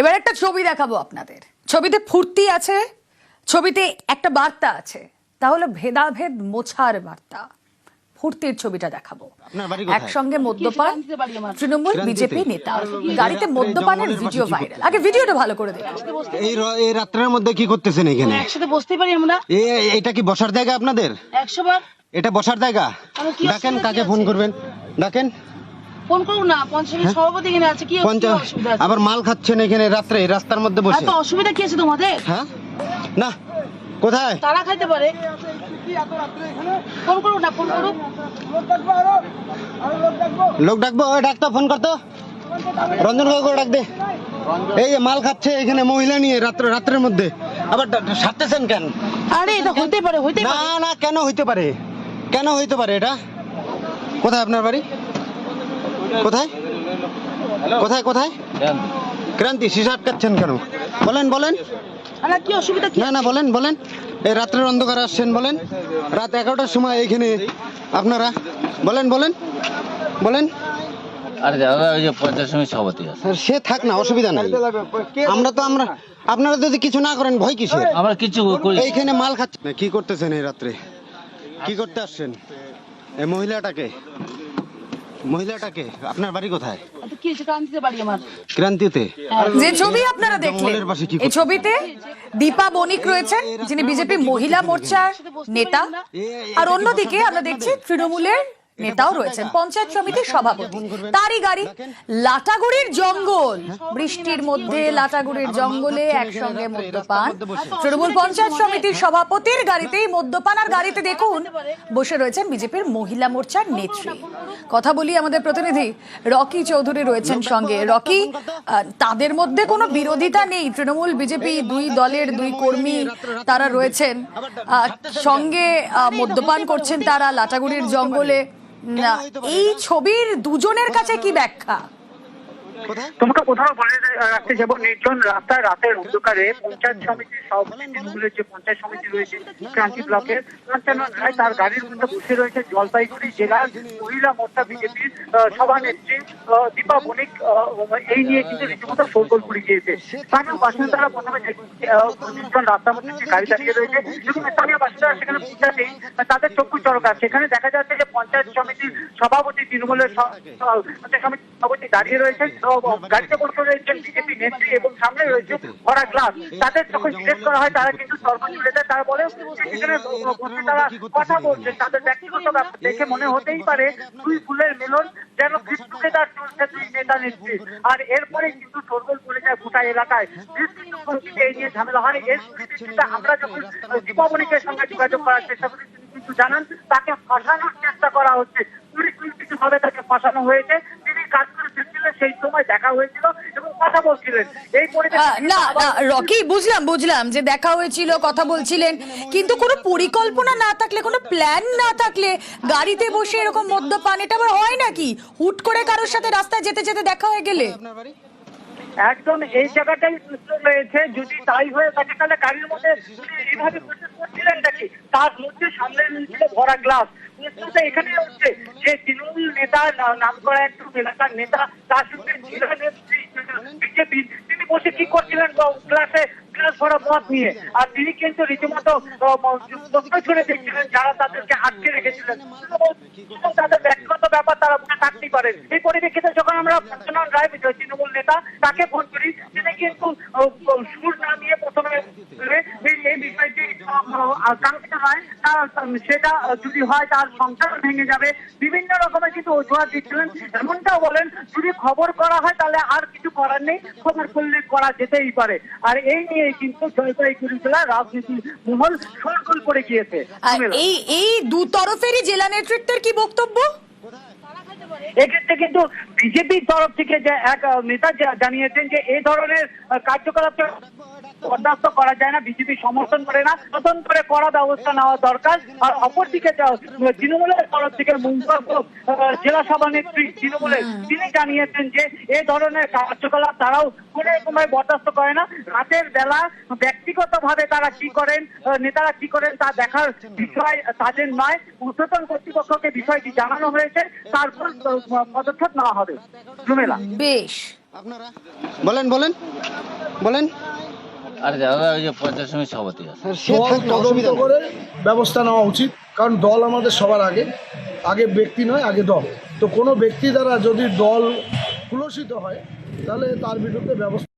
এবার একটা ছবি দেখাবো আপনাদের। ছবিতে ফুর্তি আছে ছবিতে একটা বার্তা আছে। তাহলে ভেদাভেদ মোছার বার্তা। ফুর্তির ছবিটা দেখাবো? একসঙ্গে মদ্যপান। তৃণমূল বিজেপি নেতা। গাড়িতে মদ্যপানের ভিডিও ভাইরাল। আগে ভিডিওটা ভালো করে দেখুন। এই এই রাত্রের মধ্যে কি করতেছেন এখানে? একসাথে বসতে পারি আমরা। এটা কি বসার জায়গা আপনাদের? একশো বার। এটা বসার জায়গা? ডাকেন কাকে ফোন করবেন? ডাকেন। ফোন করুন না পঞ্চায়েতের সভাপতি এখানে আছে কি পঞ্চাশ অসুবিধা আছে? আবার মাল খাচ্ছেন এখানে রাত্রে রাস্তার মধ্যে বসে। এত অসুবিধা কি আছে তোমাদের? হ্যাঁ? না কোথায়? তারা খাইতে পারে। ফোন করুন না ফোন করুন। লোক ডাকবো? ওই ডাকতো ফোন করতো রঞ্জন কাকু ডাক দে। এই যে মাল খাচ্ছে এখানে মহিলা নিয়ে রাত্রে রাত্রের মধ্যে। আবার সারতেছেন কেন? আরে এটা হইতে পারে হইতে না না কেন হইতে পারে? কেন হইতে পারে এটা? কোথায় আপনার বাড়ি? কোথায়? কোথায় কোথায়? ক্রান্তি সিসা আটকাচ্ছেন কেন? বলেন বলেন। কি অসুবিধা না না বলেন বলেন। এই রাত্রের অন্ধকার আসছেন বলেন। রাত এগারোটার সময় এইখানে আপনারা। বলেন বলেন। বলেন। আরে দাদা ওই যে পঞ্চায়েত সমিতি সভাপতি আছে। সে থাক না অসুবিধা নাই। আমরা তো আমরা আপনারা যদি কিছু না করেন ভয় কিসের? আমরা কিছু করি। এইখানে মাল খাচ্ছে। না, কি করতেছেন এই রাত্রে? কি করতে আসছেন? এই মহিলাটাকে? মহিলাটাকে? আপনার বাড়ি কোথায়? ক্রান্তিতে আমার। ক্রান্তিতে? যে ছবি আপনারা দেখলেন এই ছবিতে দীপা বণিক রয়েছেন যিনি বিজেপি মহিলা মোর্চার নেতা। আর অন্যদিকে আমরা দেখছি তৃণমূলের নেতাও রয়েছেন পঞ্চায়েত সমিতির সভাপতি। তারই গাড়ি লাটাগুড়ির জঙ্গল। বৃষ্টির মধ্যে লাটাগুড়ির জঙ্গলে একসঙ্গে মদ্যপান। তৃণমূল পঞ্চায়েত সমিতির সভাপতির গাড়িতেই মদ্যপান আর গাড়িতে দেখুন বসে রয়েছেন বিজেপির মহিলা মোর্চার নেত্রী। কথা বলি আমাদের প্রতিনিধি রকি চৌধুরী রয়েছেন সঙ্গে। রকি তাদের মধ্যে কোনো বিরোধিতা নেই। তৃণমূল বিজেপি দুই দলের দুই কর্মী তারা রয়েছেন। সঙ্গে মদ্যপান করছেন তারা লাটাগুড়ির জঙ্গলে। এই ছবির দুজনের কাছে কি ব্যাখ্যা? তোমাকে কোথাও বলে রাখতে যাব। নির্জন রাস্তায় রাতের অন্ধকারে পঞ্চায়েত সমিতির সভাপতি তৃণমূলের যে পঞ্চায়েত সমিতি রয়েছে ক্রান্তি ব্লকের কাঞ্চনন রায় তার গাড়ির মধ্যে বসে রয়েছে জলপাইগুড়ি জেলার মহিলা মোর্চা বিজেপির সভানেত্রী দীপা বণিক এই নিয়ে কিন্তু রীতিমতো শোরগোল পড়ে গিয়েছে। স্থানীয় বাসিন্দারা প্রথমে নির্জন রাস্তার মধ্যে যে গাড়ি দাঁড়িয়ে রয়েছে এবং স্থানীয় বাসিন্দারা সেখানে পৌঁছাতেই তাদের চক্ষু চরকা সেখানে দেখা যাচ্ছে যে পঞ্চায়েত সমিতির সভাপতি তৃণমূলের সভাপতি দাঁড়িয়ে রয়েছেন। গাড়িতে বসে রয়েছেন বিজেপি নেত্রী এবং সামনে রয়েছে ভরা গ্লাস তাদের যখন জিজ্ঞেস করা হয়, তারা কিন্তু তর্ক দেয় তারা বলে সেখানে তারা কথা বলছেন তাদের ব্যক্তিগত ব্যাপার দেখে মনে হতেই পারে দুই ফুলের মিলন যেন কৃষ্ণকেদার চলছে দুই নেতা নেত্রী। আর এরপরে কিন্তু সরগোল পড়ে যায় গোটা এলাকায়। বেশ এই নিয়ে ঝামেলা হয়। এর আমরা যখন দীপাবলিকের সঙ্গে যোগাযোগ করার চেষ্টা করি কিন্তু জানান, তাকে ফাঁসানোর চেষ্টা করা হচ্ছে। পরিকল্পিত ভাবে তাকে ফাঁসানো হয়েছে। তিনি কাজ করে ফিরছিলেন সেই সময় দেখা হয়েছিল এবং কথা বলছিলেন। এই না না রকি বুঝলাম বুঝলাম যে দেখা হয়েছিল কথা বলছিলেন কিন্তু কোনো পরিকল্পনা না থাকলে কোনো প্ল্যান না থাকলে গাড়িতে বসে এরকম মদ্যপান এটা আবার হয় নাকি? হুট করে কারোর সাথে রাস্তায় যেতে যেতে দেখা হয়ে গেলে। একদম এই জায়গাটাই রয়েছে যদি তাই হয়ে থাকে তাহলে গাড়ির মধ্যে এইভাবে করছিলেন নাকি? তার মধ্যে সামনে ভরা গ্লাস প্রশ্নটা এখানে হচ্ছে যে তৃণমূল নেতা নাম করা একটু এলাকার নেতা, তার সঙ্গে মহিলা নেত্রী তিনি বসে কি করছিলেন গ্লাসে গ্লাস ভরা মদ নিয়ে? আর তিনি কিন্তু রীতিমতো প্রশ্ন ছুড়ে যারা তাদেরকে আটকে রেখেছিলেন। তাদের ব্যক্তিগত ব্যাপার তারা মনে থাকতেই পারেন এই পরিপ্রেক্ষিতে যখন আমরা রায়, তৃণমূল নেতা, তাকে ফোন করি, তিনি কিন্তু সুর না নিয়ে প্রথমে এই এই বিষয়টি আহ, কাঙ্ক্ষিত নয় তা- সেটা যদি হয় তার সংসার ভেঙে যাবে। বিভিন্ন রকমের কিন্তু অজুহাত দিচ্ছিলেন। এমনটাও বলেন যদি খবর করা হয় তাহলে আর কিছু করার নেই। খবর করলে করা যেতেই পারে। আর এই নিয়ে কিন্তু জলপাইগুড়ি জেলার রাজনীতি মহল সরগোল করে গিয়েছে। এই এই দু তরফেরই জেলা নেতৃত্বের কি বক্তব্য? এক্ষেত্রে কিন্তু বিজেপির তরফ থেকে যে এক নেতা জানিয়েছেন যে এই ধরনের কার্যকলাপ বরদাস্ত করা যায় না বিজেপি সমর্থন করে না নতুন করে কড়া ব্যবস্থা নেওয়া দরকার। আর অপরদিকে তৃণমূলের তরফ থেকে জেলা সভানেত্রী তৃণমূলের তিনি জানিয়েছেন যে এই ধরনের কার্যকলাপ তারাও কোনো রকমের বরদাস্ত করে না। রাতের বেলা ব্যক্তিগত ভাবে তারা কি করেন নেতারা কি করেন তা দেখার বিষয় তাদের নয়। উচ্চতন কর্তৃপক্ষকে বিষয়টি জানানো হয়েছে তারপর পদক্ষেপ নেওয়া হবে। বেশ। আপনারা? বলেন বলেন। বলেন। আরে দাদা ওই যে পঞ্চায়েত সমিতি সভাপতি আছে সে দল থাক তদন্ত অসুবিধা নেই। করে ব্যবস্থা নেওয়া উচিত কারণ দল আমাদের সবার আগে আগে ব্যক্তি নয় আগে দল তো কোনো ব্যক্তি দ্বারা যদি দল কুলসিত হয় তাহলে তার বিরুদ্ধে ব্যবস্থা